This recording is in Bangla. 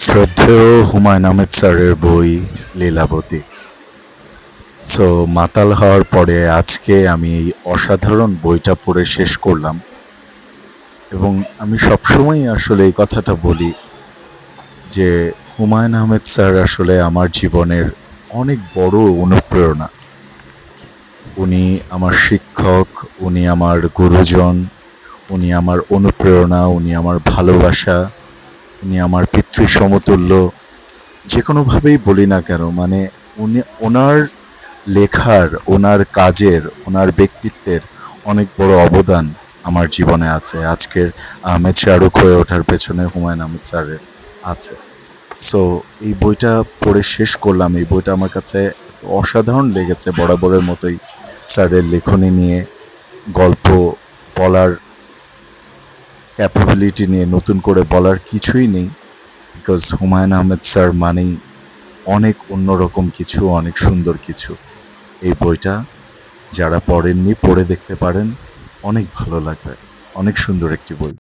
শ্রদ্ধেয় হুমায়ুন আহমেদ স্যারের বই লীলাবতী। সো মাতাল হওয়ার পরে আজকে আমি এই অসাধারণ বইটা পড়ে শেষ করলাম। এবং আমি সবসময় আসলে এই কথাটা বলি যে, হুমায়ুন আহমেদ স্যার আসলে আমার জীবনের অনেক বড় অনুপ্রেরণা। উনি আমার শিক্ষক, উনি আমার গুরুজন, উনি আমার অনুপ্রেরণা, উনি আমার ভালোবাসা উনি আমার পিতৃ সমতুল্য। যে কোনোভাবেই বলি না কেন মানে উনি, ওনার লেখার, ওনার কাজের, ওনার ব্যক্তিত্বের অনেক বড় অবদান আমার জীবনে আছে। আজকের আহমেদ শাহরুখ হয়ে ওঠার পেছনে হুমায়ুন আহমেদ স্যারের আছে। সো এই বইটা পড়ে শেষ করলাম। এই বইটা আমার কাছে অসাধারণ লেগেছে, বরাবরের মতোই স্যারের লেখনী নিয়ে গল্প বলার ক্যাপাবিলিটি নিয়ে নতুন করে বলার কিছুই নেই বিকজ হুমায়ুন আহমেদ স্যার মানেই অনেক অন্যরকম কিছু, অনেক সুন্দর কিছু। এই বইটা যারা পড়েননি, পড়ে দেখতে পারেন, অনেক ভালো লাগবে, অনেক সুন্দর একটি বই।